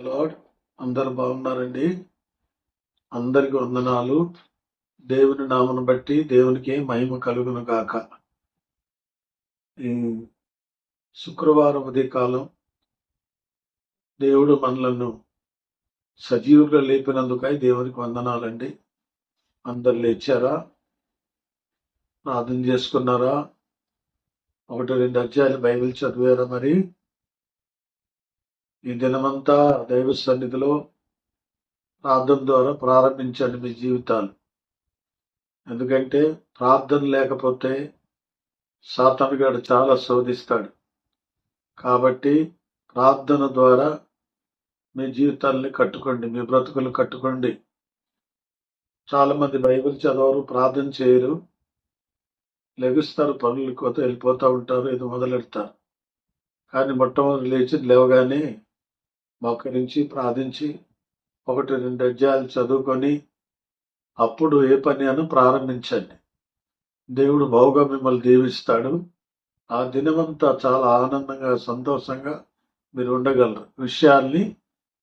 Lord అందరు బాగున్నారండి. అందరికి వందనాలు. దేవుని నామను బట్టి దేవునికి మహిమ కలుగును గాక. ఈ శుక్రవారం ఉదయకాలం దేవుడు మనలను సజీవుగా లేపినందుకై దేవునికి వందనాలండి. అందరు లేచారా? ప్రార్థన చేసుకున్నారా? ఒకటి రెండు అధ్యాయులు బైబిల్ చదివారా మరి? ఈ దినమంతా దైవ సన్నిధిలో ప్రార్థన ద్వారా ప్రారంభించండి మీ జీవితాలు. ఎందుకంటే ప్రార్థన లేకపోతే సాతనుగాడు చాలా శోధిస్తాడు. కాబట్టి ప్రార్థన ద్వారా మీ జీవితాల్ని కట్టుకోండి మీ బ్రతుకులు కట్టుకోండి. చాలామంది బైబిల్ చదవరు ప్రార్థన చేయరు. లెగుస్తారు పనులు కోత వెళ్ళిపోతూ ఉంటారు ఇది మొదలెడతారు. కానీ మొట్టమొదటి లేచి లేవగానే మోకరించి ప్రార్థించి ఒకటి రెండు అధ్యాయాలు చదువుకొని అప్పుడు ఏ పని అని ప్రారంభించండి. దేవుడు బహుగా మిమ్మల్ని దీవిస్తాడు. ఆ దినమంతా చాలా ఆనందంగా సంతోషంగా మీరు ఉండగలరు. విషయాల్ని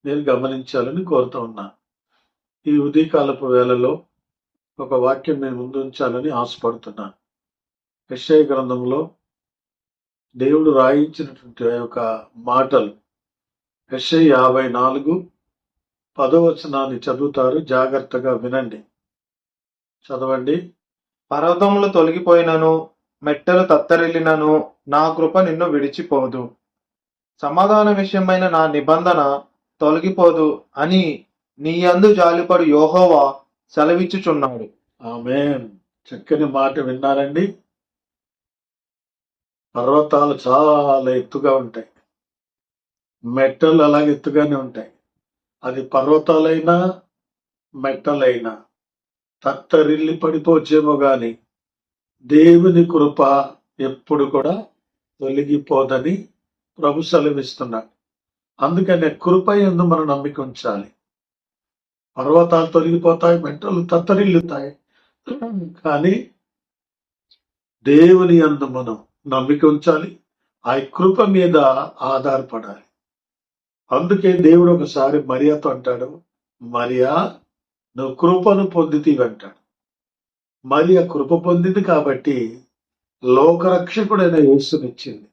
నేను గమనించాలని కోరుతూ ఉన్నాను ఈ ఉదయకాలపు వేళలో ఒక వాక్యం మేము ముందు ఉంచాలని ఆశపడుతున్నాను విషయ గ్రంథంలో దేవుడు రాయించినటువంటి ఒక యొక్క మాటలు ఎస్ఐ యాభై నాలుగు పదవచనాన్ని చదువుతారు. జాగ్రత్తగా వినండి. చదవండి. పర్వతములు తొలగిపోయినను మెట్టలు తత్తరిల్లినను నా కృప నిన్ను విడిచిపోదు. సమాధాన విషయమైన నా నిబంధన తొలగిపోదు అని నీ అందు జాలిపడు యోహోవా సెలవిచ్చుచున్నాడు. ఆమె చక్కని మాట విన్నారండి. పర్వతాలు చాలా ఎత్తుగా ఉంటాయి. మెట్టలు అలాగే ఎత్తుగానే ఉంటాయి. అది పర్వతాలైనా మెట్టలైనా తత్తరిల్లి పడిపోవచ్చేమో గాని దేవుని కృప ఎప్పుడు కూడా తొలగిపోదని ప్రభు సెలవిస్తున్నాడు. అందుకనే కృప ఎందు మనం నమ్మిక ఉంచాలి. పర్వతాలు తొలగిపోతాయి మెట్టలు తత్తరిల్లుతాయి. కానీ దేవుని అందు మనం నమ్మిక ఉంచాలి. ఆ కృప మీద ఆధారపడాలి. అందుకే దేవుడు ఒకసారి మరియాతో అంటాడు మరియా నువ్వు కృపను పొందితీవి అంటాడు. మరియా కృప పొందింది కాబట్టి లోకరక్షకుడైన యేసునిచ్చింది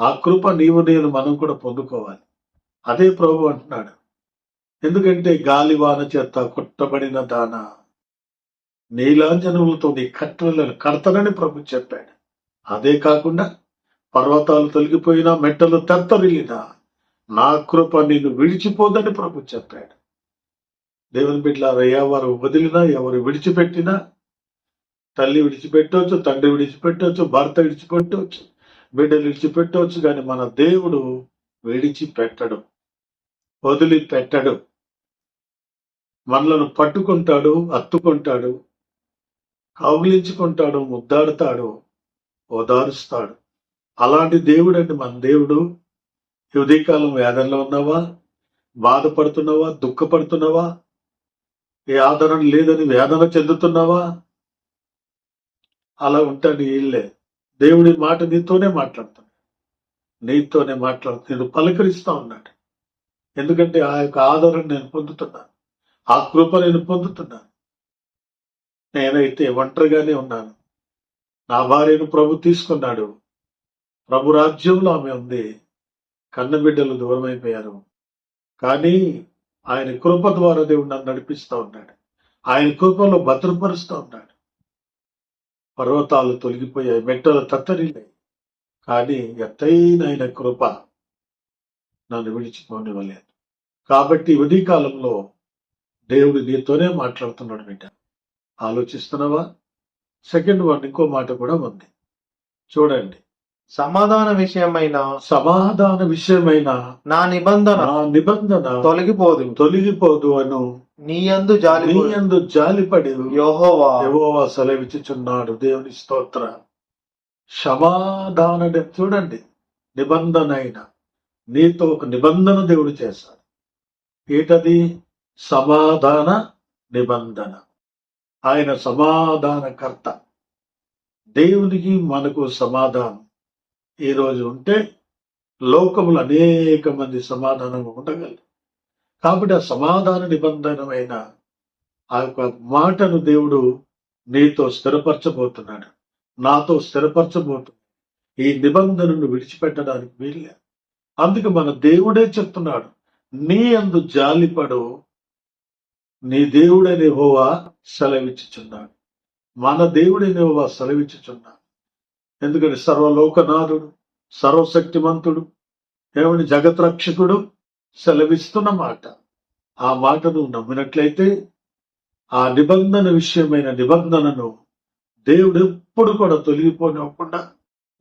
ఆ కృప నీవు నేను మనం కూడా పొందుకోవాలి. అదే ప్రభు అంటున్నాడు. ఎందుకంటే గాలివాన చేత కొట్టబడిన దాన నీలాంజనములతో నీ కట్టలను కడతనని ప్రభు చెప్పాడు. అదే కాకుండా పర్వతాలు తొలగిపోయినా మెట్టలు తెత్తరిల్లినా నా కృప నిన్ను విడిచిపోదని ప్రభు చెప్పాడు. దేవుని బిడ్డలారా ఎవరు వదిలినా ఎవరు విడిచిపెట్టినా తల్లి విడిచిపెట్టవచ్చు తండ్రి విడిచిపెట్టవచ్చు భర్త విడిచిపెట్టవచ్చు బిడ్డలు విడిచిపెట్టవచ్చు కానీ మన దేవుడు విడిచిపెట్టడు వదిలిపెట్టడు. మనలను పట్టుకుంటాడు అత్తుకుంటాడు కౌగిలించుకుంటాడు ముద్దాడుతాడు ఓదారుస్తాడు. అలాంటి దేవుడు అండి మన దేవుడు ఈ ఉదయకాలం వేదనలో ఉన్నావా? బాధపడుతున్నావా? దుఃఖపడుతున్నావా? ఏ ఆదరణ లేదని వేదన చెందుతున్నావా? అలా ఉంటాను వీళ్ళే దేవుడి మాట నీతోనే మాట్లాడుతున్నాడు నీతోనే మాట్లాడుతూ. నేను పలకరిస్తా ఉన్నాడు ఎందుకంటే ఆ యొక్క ఆదరణ నేను పొందుతున్నాను. ఆ కృప నేను పొందుతున్నాను. నేనైతే ఒంటరిగానే ఉన్నాను. నా భార్యను ప్రభు తీసుకున్నాడు. ప్రభు రాజ్యంలో ఆమె ఉంది. కన్నబిడ్డలు దూరం అయిపోయారు కానీ ఆయన కృప ద్వారా దేవుడు నన్ను నడిపిస్తూ ఉన్నాడు. ఆయన కృపలో భద్రపరుస్తూ ఉన్నాడు. పర్వతాలు తొలగిపోయాయి మెట్టలు తత్తరిల్లాయి. కానీ ఎత్తైన ఆయన కృప నన్ను విడిచిపోనివ్వలేదు కాబట్టి ఈ ఉదయకాలంలో దేవుడు నీతోనే మాట్లాడుతున్నాడు బిడ్డ. ఆలోచిస్తున్నావా? సెకండ్ వన్ ఇంకో మాట కూడా ఉంది. చూడండి. సమాధాన విషయమైన సమాధాన విషయమైన నా నిబంధన నా నిబంధన తొలగిపోదు. తొలగిపోదు అను. నీ యందు జాలి నీ యందు జాలిపడి యోహోవా యెహోవా సెలవిచ్చుచున్నాడు. దేవుని స్తోత్ర. సమాధాన చూడండి. నిబంధన అయిన నీతో ఒక నిబంధన దేవుడు చేశాడు. ఏంటది? సమాధాన నిబంధన. ఆయన సమాధానకర్త. దేవునికి మనకు సమాధానం. ఈ రోజు ఉంటే లోకములు అనేక మంది సమాధానం ఉండగలరు. కాబట్టి ఆ సమాధాన నిబంధనమైన ఆ యొక్క మాటను దేవుడు నీతో స్థిరపరచబోతున్నాడు. నాతో స్థిరపరచబోతున్నాడు. ఈ నిబంధనను విడిచిపెట్టడానికి వీల్లే అందుకు మన దేవుడే చెప్తున్నాడు నీ అందు జాలిపడు నీ దేవుడైన హోవా సెలవిచ్చుచున్నాడు. మన దేవుడైన హోవా సెలవిచ్చుచున్నాడు. ఎందుకంటే సర్వలోకనాథుడు సర్వశక్తిమంతుడు ఏమని జగత్రక్షకుడు సెలవిస్తున్న మాట. ఆ మాటను నమ్మినట్లయితే ఆ నిబంధన విషయమైన నిబంధనను దేవుడు ఎప్పుడు కూడా తొలగిపోనివ్వకుండా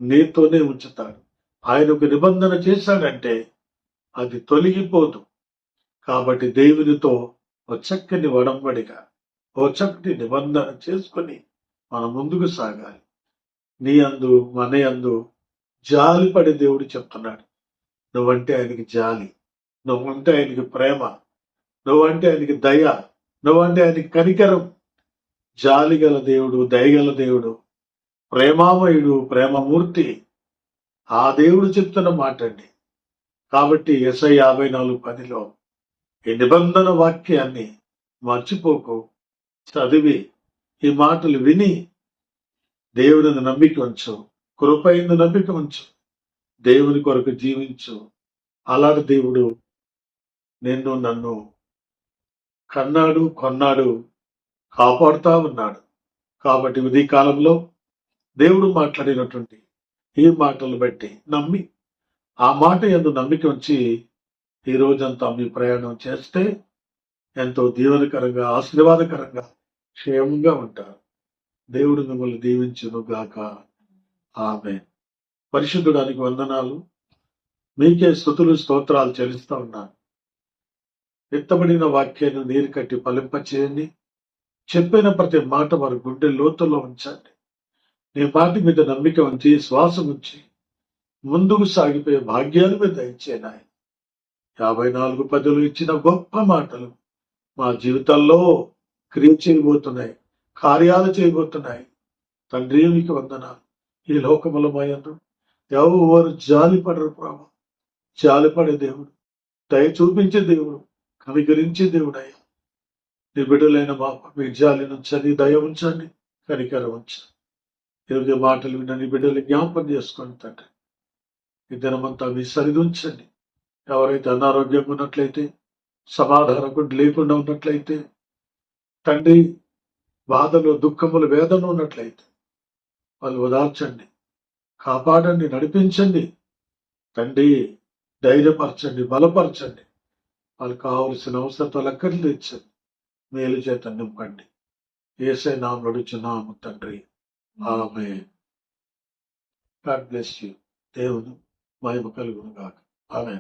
నీతోనే ఉంచుతాడు. ఆయన ఒక నిబంధన చేశాడంటే అది తొలగిపోదు. కాబట్టి దేవునితో ఓ చక్కని వడంబడిగా ఓ చక్కటి నిబంధన చేసుకొని మనం ముందుకు సాగాలి. నీ అందు మన అందు జాలిపడే దేవుడు చెప్తున్నాడు. నువ్వంటే ఆయనకి జాలి నువ్వంటే ఆయనకి ప్రేమ నువ్వంటే ఆయనకి దయ నువ్వంటే ఆయనకి కనికరం. జాలి గల దేవుడు దయగల దేవుడు ప్రేమామయుడు ప్రేమమూర్తి ఆ దేవుడు చెప్తున్న మాట అండి కాబట్టి ఎస్ఐ యాభై నాలుగు పనిలో ఈ నిబంధన వాక్యాన్ని మర్చిపోకు. చదివి ఈ మాటలు విని దేవుని నమ్మిక ఉంచు. కృపైన నమ్మిక ఉంచు. దేవుని కొరకు జీవించు. అలాంటి దేవుడు నిన్ను నన్ను కన్నాడు కొన్నాడు కాపాడుతూ ఉన్నాడు. కాబట్టి ఉదయ కాలంలో దేవుడు మాట్లాడినటువంటి ఈ మాటలు బట్టి నమ్మి ఆ మాట ఎందు నమ్మిక ఉంచి ఈ రోజంతా మీ ప్రయాణం చేస్తే ఎంతో దీవనకరంగా ఆశీర్వాదకరంగా క్షేమంగా ఉంటారు. దేవుడు మిమ్మల్ని దీవించును గాక ఆమె పరిశుద్ధుడానికి వందనాలు. మీకే స్థుతులు స్తోత్రాలు చెల్లిస్తా ఉన్నాను. ఎత్తబడిన వాక్యాన్ని నీరు కట్టి ఫలింపచేయండి. చెప్పిన ప్రతి మాట వారి గుండె లోతుల్లో ఉంచండి. నీ మాట మీద నమ్మిక ఉంచి శ్వాసం ఉంచి ముందుకు సాగిపోయే భాగ్యాలు మీద దయచేయను యాభై నాలుగు పదులు ఇచ్చిన గొప్ప మాటలు మా జీవితాల్లో క్రియ చేయబోతున్నాయి. కార్యాలు చేయబోతున్నాయి తండ్రి మీకు వందనాలు. ఈ లోకముల మయందు ఎవరు జాలిపడరు ప్రభు. జాలిపడే దేవుడు దయ చూపించే దేవుడు కనికరించే దేవుడయ్యా. నీ బిడ్డలైన బాప మీ జాలి ఉంచండి దయ ఉంచండి కనికరం ఉంచండి. ఇరవై మాటలు విన్న నీ బిడ్డలు జ్ఞాపకం చేసుకోండి తండ్రి. ఈ దినమంతా మీ సరిది ఉంచండి. ఎవరైతే అనారోగ్యంగా ఉన్నట్లయితే సమాధానం లేకుండా ఉన్నట్లయితే తండ్రి బాధలు దుఃఖములు వేదన ఉన్నట్లయితే వాళ్ళు ఓదార్చండి. కాపాడండి నడిపించండి. తండ్రి ధైర్యపరచండి బలపరచండి. వాళ్ళకి కావలసిన అవసరతలు అక్కడి తెచ్చండి. మేలు చేత నింపండి. ఏసై నామలు నడుచున్నాము తండ్రి. ఆమె గాడ్ బ్లెస్ యూ. దేవుడు మహిమ కలుగును గాక. ఆమె